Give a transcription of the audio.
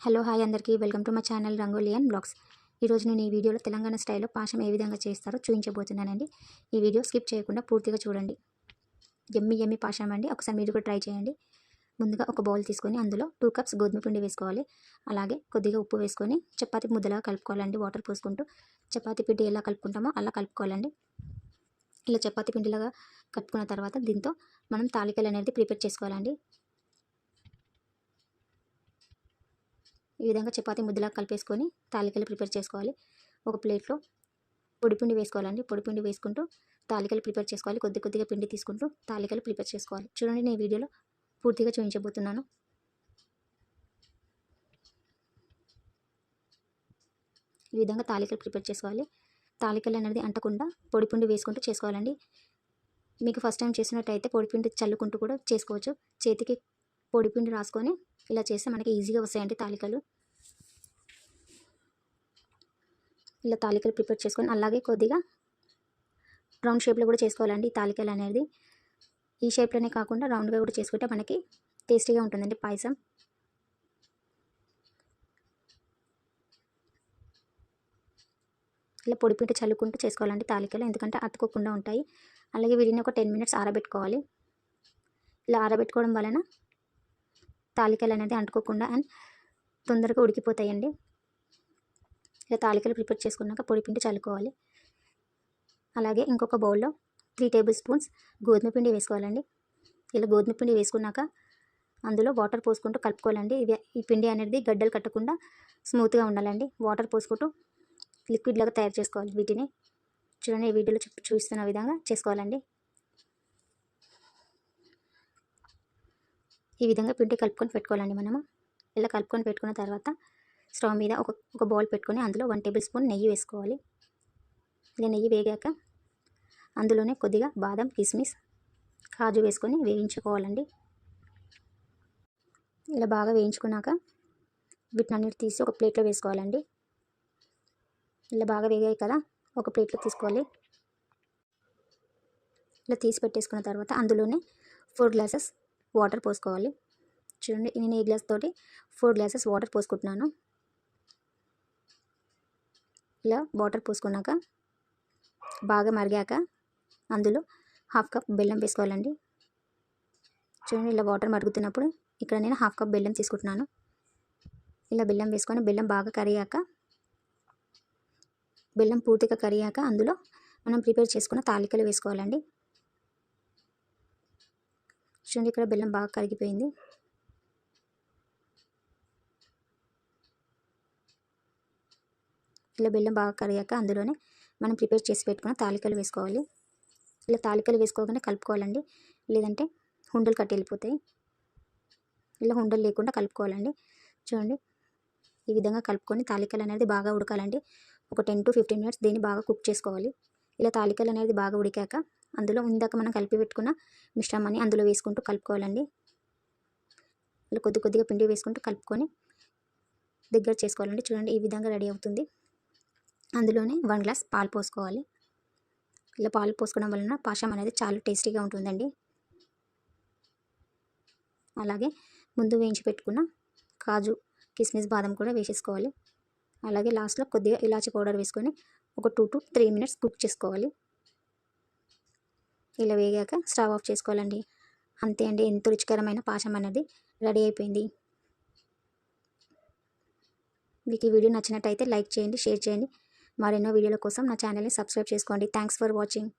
Hello hi అందరికీ. Welcome to my channel రంగోలియన్ and blogs ఈరోజు నేను ఈ వీడియోలో తెలంగాణ స్టైల్లో పాశం ఏ విధంగా చేస్తారో చూపించబోతున్నానండి. ఈ వీడియో స్కిప్ చేయకుండా పూర్తిగా చూడండి. ఎమ్మి ఎమ్మి పాశం అండి. ఒకసారి మీరు కూడా ట్రై చేయండి. ముందుగా ఒక బౌల్ తీసుకొని అందులో టూ కప్స్ గోధుమ పిండి వేసుకోవాలి. అలాగే కొద్దిగా ఉప్పు వేసుకొని చపాతి ముద్దలా కలుపుకోవాలండి. వాటర్ పోసుకుంటూ చపాతి పిండి ఎలా కలుపుకుంటామో అలా కలుపుకోవాలండి. ఇలా చపాతి పిండిలాగా కలుపుకున్న తర్వాత దీంతో మనం తాలికలు అనేది ప్రిపేర్ చేసుకోవాలండి. ఈ విధంగా చపాతీ ముద్దలా కలిపేసుకొని తాలికలు ప్రిపేర్ చేసుకోవాలి. ఒక ప్లేట్లో పొడిపిండి వేసుకోవాలండి. పొడిపిండి వేసుకుంటూ తాలికలు ప్రిపేర్ చేసుకోవాలి. కొద్ది కొద్దిగా పిండి తీసుకుంటూ తాలికలు ప్రిపేర్ చేసుకోవాలి. చూడండి నేను వీడియోలో పూర్తిగా చూపించబోతున్నాను. ఈ విధంగా తాలికలు ప్రిపేర్ చేసుకోవాలి. తాలికలు అనేది అంటకుండా పొడిపిండి వేసుకుంటూ చేసుకోవాలండి. మీకు ఫస్ట్ టైం చేసినట్టయితే పొడిపిండి చల్లుకుంటూ కూడా చేసుకోవచ్చు. చేతికి పొడిపిండి రాసుకొని ఇలా చేస్తే మనకి ఈజీగా వస్తాయండి తాలికలు. ఇలా తాలికలు ప్రిపేర్ చేసుకొని అలాగే కొద్దిగా రౌండ్ షేప్లో కూడా చేసుకోవాలండి ఈ తాలికలు అనేది. ఈ షేప్లోనే కాకుండా రౌండ్గా కూడా చేసుకుంటే మనకి టేస్టీగా ఉంటుందండి పాయసం. ఇలా పొడిపిండి చల్లుకుంటూ చేసుకోవాలండి తాలికలు ఎందుకంటే అతుకోకుండా ఉంటాయి. అలాగే వీటిని ఒక టెన్ మినిట్స్ ఆరబెట్టుకోవాలి. ఇలా ఆరబెట్టుకోవడం వలన తాలికలు అనేది అంటుకోకుండా అండ్ తొందరగా ఉడికిపోతాయండి. ఇలా తాలికలు ప్రిపేర్ చేసుకున్నాక పొడిపిండి చల్లుకోవాలి. అలాగే ఇంకొక బౌల్లో త్రీ టేబుల్ స్పూన్స్ గోధుమ పిండి వేసుకోవాలండి. ఇలా గోధుమ పిండి వేసుకున్నాక అందులో వాటర్ పోసుకుంటూ కలుపుకోవాలండి. ఇది ఈ పిండి అనేది గడ్డలు కట్టకుండా స్మూత్గా ఉండాలండి. వాటర్ పోసుకుంటూ లిక్విడ్ లాగా తయారు చేసుకోవాలి వీటిని. చూడండి ఈ వీడియోలో చూపిస్తున్న విధంగా చేసుకోవాలండి. ఈ విధంగా పిండి కలుపుకొని పెట్టుకోవాలండి మనము. ఇలా కలుపుకొని పెట్టుకున్న తర్వాత స్టవ్ మీద ఒక ఒక బౌల్ పెట్టుకొని అందులో వన్ టేబుల్ స్పూన్ నెయ్యి వేసుకోవాలి. ఇలా నెయ్యి వేగాక అందులోనే కొద్దిగా బాదం కిస్మిస్ కాజు వేసుకొని వేయించుకోవాలండి. ఇలా బాగా వేయించుకున్నాక వీటినన్నిటి తీసి ఒక ప్లేట్లో వేసుకోవాలండి. ఇలా బాగా వేగాయి కదా ఒక ప్లేట్లో తీసుకోవాలి. ఇలా తీసి పెట్టేసుకున్న తర్వాత అందులోనే ఫోర్ గ్లాసెస్ వాటర్ పోసుకోవాలి. చూడండి నేను ఏ గ్లాస్ తోటి ఫోర్ గ్లాసెస్ వాటర్ పోసుకుంటున్నాను. ఇలా వాటర్ పోసుకున్నాక బాగా మరిగాక అందులో హాఫ్ కప్ బెల్లం వేసుకోవాలండి. చూడండి ఇలా వాటర్ మరుగుతున్నప్పుడు ఇక్కడ నేను హాఫ్ కప్ బెల్లం తీసుకుంటున్నాను. ఇలా బెల్లం వేసుకొని బెల్లం బాగా కరిగాక బెల్లం పూర్తిగా కరిగాక అందులో మనం ప్రిపేర్ చేసుకున్న తాలికలు వేసుకోవాలండి. చూడండి ఇక్కడ బెల్లం బాగా కరిగిపోయింది. ఇలా బెల్లం బాగా కరిగాక అందులోనే మనం ప్రిపేర్ చేసి పెట్టుకున్న తాలికలు వేసుకోవాలి. ఇలా తాలికలు వేసుకోకుండా కలుపుకోవాలండి. లేదంటే ఉండలు కట్టి వెళ్ళిపోతాయి. ఇలా ఉండలు లేకుండా కలుపుకోవాలండి. చూడండి. ఈ విధంగా కలుపుకొని తాలికలు అనేది బాగా ఉడకాలండి. ఒక టెన్ టు ఫిఫ్టీన్ మినిట్స్ దీన్ని బాగా కుక్ చేసుకోవాలి. ఇలా తాలికలు అనేది బాగా ఉడికాక అందులో ఇందాక మనం కలిపి పెట్టుకున్న మిశ్రమాన్ని అందులో వేసుకుంటూ కలుపుకోవాలండి. ఇలా కొద్ది కొద్దిగా పిండి వేసుకుంటూ కలుపుకొని దగ్గర చేసుకోవాలండి. చూడండి ఈ విధంగా రెడీ అవుతుంది. అందులోనే వన్ గ్లాస్ పాలు పోసుకోవాలి. ఇలా పాలు పోసుకోవడం వలన పాషం అనేది చాలా టేస్టీగా ఉంటుందండి. అలాగే ముందు వేయించి పెట్టుకున్న కాజు కిస్మిస్ బాదం కూడా వేసేసుకోవాలి. అలాగే లాస్ట్లో కొద్దిగా ఇలాచి పౌడర్ వేసుకొని ఒక two to three minutes cook చేసుకోవాలి. ఇలా వేగాక స్టవ్ ఆఫ్ చేసుకోవాలండి. అంతే అండి ఎంతో రుచికరమైన పాశం అనేది రెడీ అయిపోయింది. మీకు ఈ వీడియో నచ్చినట్టయితే లైక్ చేయండి షేర్ చేయండి. మరెన్నో వీడియోల కోసం నా ఛానల్ని సబ్స్క్రైబ్ చేసుకోండి. Thanks for watching.